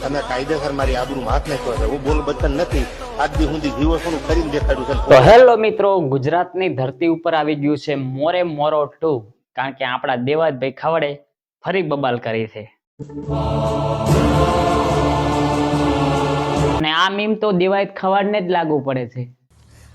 તમે કાયદેસર મારી આબરૂ હાથ નાખ્યો છે હું બોલ બચન નથી આજ દી સુધી જીવો છું ને કરીને દેખાડ્યું તો છે હેલો મિત્રો ગુજરાતની ધરતી ઉપર આવી ગયું છે મોરે મોરો ટુ કારણ કે આપણા દેવાજભાઈ ખાવડે ફરી બબાલ કરી છે અને આ મીમ તો દેવાયત ખવાડને જ લાગુ પડે છે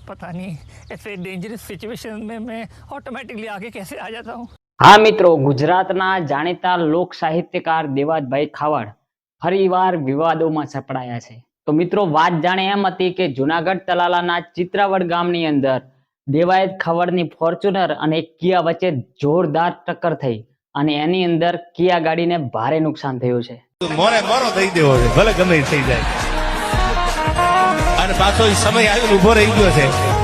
पता नहीं ऐसे डेंजरस सिचुएशन में मैं ऑटोमेटिकली आगे कैसे आ जाता हूँ હા મિત્રો ગુજરાતના જાણીતા લોક સાહિત્યકાર દેવાજભાઈ ખાવડ ફરીવાર વિવાદોમાં સપડાયા છે. તો મિત્રો, વાત જાણે એમ હતી કે જુનાગઢ તલાલાના ચિત્રાવડ ગામની અંદર દેવાયત ખવડની ફોર્ચ્યુનર અને કિયા વચ્ચે જોરદાર ટક્કર થઈ અને એની અંદર કિયા ગાડીને ભારે નુકસાન થયું છે. મોરે મોરો થઈ દેવો છે, ભલે ગમે થઈ જાય. અને પાછો સમય આવીને ઊભો રહી ગયો છે.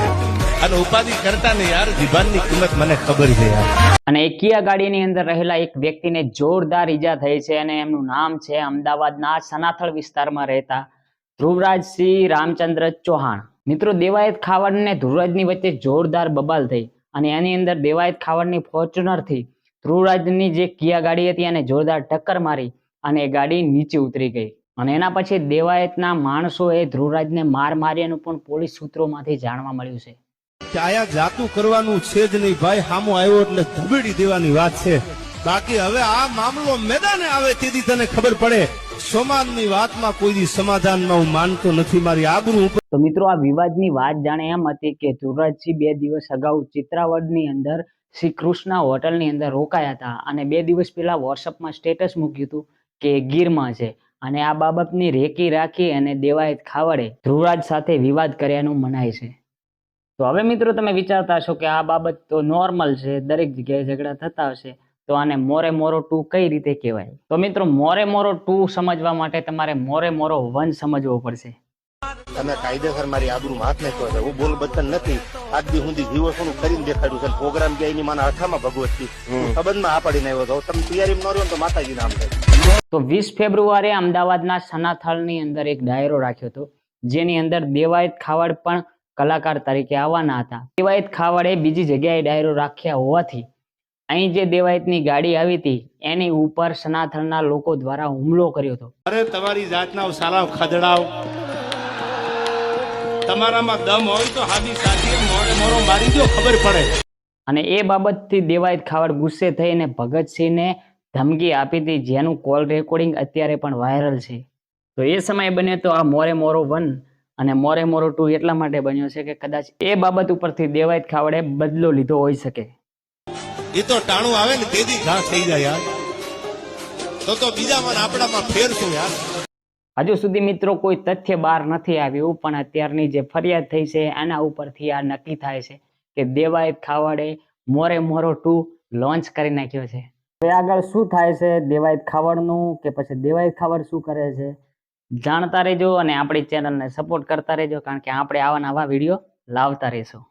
અને ઉપાધિ કરતા ને યાર. જીભાનની કિંમત મને ખબર છે યાર. અને એકિયા ગાડીની અંદર રહેલા એક વ્યક્તિને જોરદાર ઈજા થઈ છે અને એમનું નામ છે અમદાવાદના સનાથળ વિસ્તારમાં રહેતા ધ્રુવરાજસિંહ રામચંદ્ર ચૌહાણ. મિત્રો દેવાયત ખાવડ ને ધ્રુવરાજની વચ્ચે જોરદાર બબાલ થઈ અને એની અંદર દેવાયત ખાવડની ફોર્ચ્યુનરથી ધ્રુવરાજની જે કિયા ગાડી હતી એને જોરદાર ટક્કર મારી અને એ ગાડી નીચે ઉતરી ગઈ. અને એના પછી દેવાયતના માણસોએ ધ્રુવરાજને માર માર્યાનું પણ પોલીસ સૂત્રોમાંથી જાણવા મળ્યું છે. કે આયા જાતું કરવાનું છે જ નહીં ભાઈ, હામો આવ્યો એટલે ધબેડી દેવાની વાત છે. બાકી હવે આ મામલો મેદાને આવે તેથી તને ખબર પડે. સમાજની વાતમાં કોઈ સમાધાનમાં હું માનતો નથી, મારી આબરૂ તો મિત્રો આ વિવાદની વાત જાણે એમ હતી કે ધ્રુવરાજસિંહ બે દિવસ અગાઉ ચિત્રાવડની અંદર શ્રી કૃષ્ણ હોટલની અંદર રોકાયા હતા અને બે દિવસ પહેલા વોટ્સઅપમાં સ્ટેટસ મૂક્યું હતું કે ગીરમાં છે. અને આ બાબતની રેકી રાખી અને દેવાયત ખાવડે ધ્રુવરાજ સાથે વિવાદ કર્યાનું મનાય છે. તો હવે મિત્રો તમે વિચારતા હશો કે આ બાબત તો નોર્મલ છે દરેક જગ્યાએ ઝઘડા થતા હશે તો આને મોરે મોરો ટુ કઈ રીતે કહેવાય? તો મિત્રો મોરે મોરો ટુ સમજવા માટે તમારે મોરે મોરો વન સમજવો પડશે. તમે કાયદેસર મારી આબરૂ હાથ નાખ્યો છે હું બોલ બચન નથી. આજ દી હું જીવો છું કરીને દેખાડ્યું છે પ્રોગ્રામ ગયા એની માના હાથામાં ભગવતી સંબંધમાં આ પડીને આવ્યો હતો તમે તૈયારી ન રહ્યો તો માતાજી નામ થાય તો વીસ ફેબ્રુઆરી અમદાવાદના સનાથળની અંદર એક ડાયરો રાખ્યો હતો જેની અંદર દેવાયત ખાવડ પણ કલાકાર તરીકે આવવાના હતા. દેવાયત ખાવડે બીજી જગ્યાએ ડાયરો રાખ્યા હોવાથી અહીં જે દેવાયતની ગાડી આવી હતી એની ઉપર સનાથલના લોકો દ્વારા હુમલો કર્યો હતો. અરે તમારી જાતના સારા ખદડાવ. તમારામાં દમ હોય તો હાદી સાથી મોડે મોરો મારી દો ખબર પડે. અને એ બાબતથી દેવાયત ખાવડ ગુસ્સે થઈને ભગતસિંહને ધમકી આપી હતી જેનું કોલ રેકોર્ડિંગ અત્યારે પણ વાયરલ છે. તો એ સમયે બને તો આ મોરે મોરો વન અને મોરે મોરો ટુ એટલા માટે બન્યો છે કે કદાચ એ બાબત ઉપરથી દેવાયત ખાવડે બદલો લીધો હોઈ શકે. એ તો ટાણું આવે ને તેથી ઘા થઈ જાય યાર. તો તો બીજામાં આપણામાં ફેર શું યાર? હજુ સુધી મિત્રો કોઈ તથ્ય બહાર નથી આવ્યું પણ અત્યારની જે ફરિયાદ થઈ છે એના ઉપરથી આ નક્કી થાય છે કે દેવાયત ખાવડે મોરે મોરો ટુ લોન્ચ કરી નાખ્યો છે. હવે આગળ શું થાય છે? દેવાયત ખાવડનું કે પછી દેવાયત ખાવડ શું કરે છે? જાણતા રહેજો અને આપણી ચેનલને સપોર્ટ કરતા રહેજો કારણ કે આપણે આવા નવા વીડિયો લાવતા રહીશું.